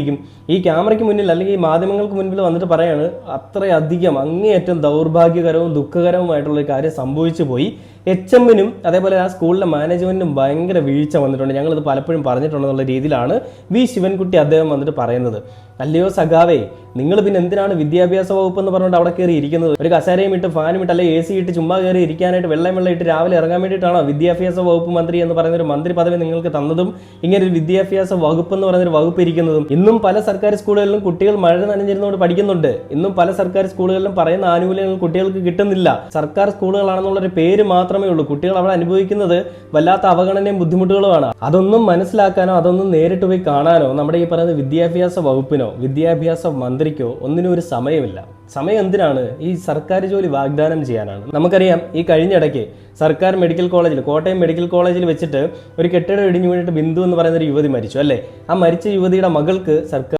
ഇരിക്കും. ഈ ക്യാമറയ്ക്ക് മുന്നിൽ അല്ലെങ്കിൽ ഈ മാധ്യമങ്ങൾക്ക് മുന്നിൽ വന്നിട്ട് പറയാണ് അത്രയധികം അങ്ങേയറ്റം ദൗർഭാഗ്യകരവും ദുഃഖകരവുമായിട്ടുള്ള ഒരു കാര്യം സംഭവിച്ചു പോയി. എച്ച് എമ്മിനും അതേപോലെ ആ സ്കൂളിലെ മാനേജ്മെന്റിനും ഭയങ്കര വീഴ്ച വന്നിട്ടുണ്ട്. ഞങ്ങളിത് പലപ്പോഴും പറഞ്ഞിട്ടുണ്ടെന്നുള്ള രീതിയിലാണ് വി. ശിവൻകുട്ടി അദ്ദേഹം വന്നിട്ട് പറയുന്നത്. അല്ലയോ സഖാവേ നിങ്ങൾ പിന്നെ എന്തിനാണ് വിദ്യാഭ്യാസ വകുപ്പ് എന്ന് പറഞ്ഞുകൊണ്ട് അവിടെ കയറി ഇരിക്കുന്നത്? ഒരു കസേരയും ഇട്ട് ഫാനും ഇട്ട് അല്ലെങ്കിൽ എ സി ഇട്ട് ചുമ്മാ കയറി ഇരിക്കാനായിട്ട് വെള്ളം വെള്ളം ഇട്ട് രാവിലെ ഇറങ്ങാൻ വേണ്ടിയിട്ടാണോ വിദ്യാഭ്യാസ വകുപ്പ് മന്ത്രി എന്ന് പറയുന്ന ഒരു മന്ത്രി പദവി നിങ്ങൾക്ക് തന്നതും ഇങ്ങനെ ഒരു വിദ്യാഭ്യാസ വകുപ്പ് എന്ന് പറയുന്ന ഒരു വകുപ്പ് ഇരിക്കുന്നതും? ഇന്നും പല സർക്കാർ സ്കൂളുകളിലും കുട്ടികൾ മഴ നനഞ്ഞിരുന്നുകൊണ്ട് പഠിക്കുന്നുണ്ട്. ഇന്നും പല സർക്കാർ സ്കൂളുകളിലും പറയുന്ന ആനുകൂല്യങ്ങൾ കുട്ടികൾക്ക് കിട്ടുന്നില്ല. സർക്കാർ സ്കൂളുകളാണെന്നുള്ള ഒരു പേര് മാത്രമേ ഉള്ളൂ. കുട്ടികൾ അവിടെ അനുഭവിക്കുന്നത് വല്ലാത്ത അവഗണനയും ബുദ്ധിമുട്ടുകളുമാണ്. അതൊന്നും മനസ്സിലാക്കാനോ അതൊന്നും നേരിട്ട് പോയി കാണാനോ നമ്മുടെ ഈ പറയുന്ന വിദ്യാഭ്യാസ വകുപ്പിനോ വിദ്യാഭ്യാസ മന്ത്രിക്കോ ഒന്നിനും ഒരു സമയമില്ല. സമയം എന്തിനാണ്? ഈ സർക്കാർ ജോലി വാഗ്ദാനം ചെയ്യാനാണ്. നമുക്കറിയാം ഈ കഴിഞ്ഞിടയ്ക്ക് സർക്കാർ മെഡിക്കൽ കോളേജിൽ കോട്ടയം മെഡിക്കൽ കോളേജിൽ വെച്ചിട്ട് ഒരു കെട്ടിടം ഇടിഞ്ഞു വീണിട്ട് ബിന്ദു എന്ന് പറയുന്ന ഒരു യുവതി മരിച്ചു അല്ലേ? ആ മരിച്ച യുവതിയുടെ മകൾക്ക് സർക്കാർ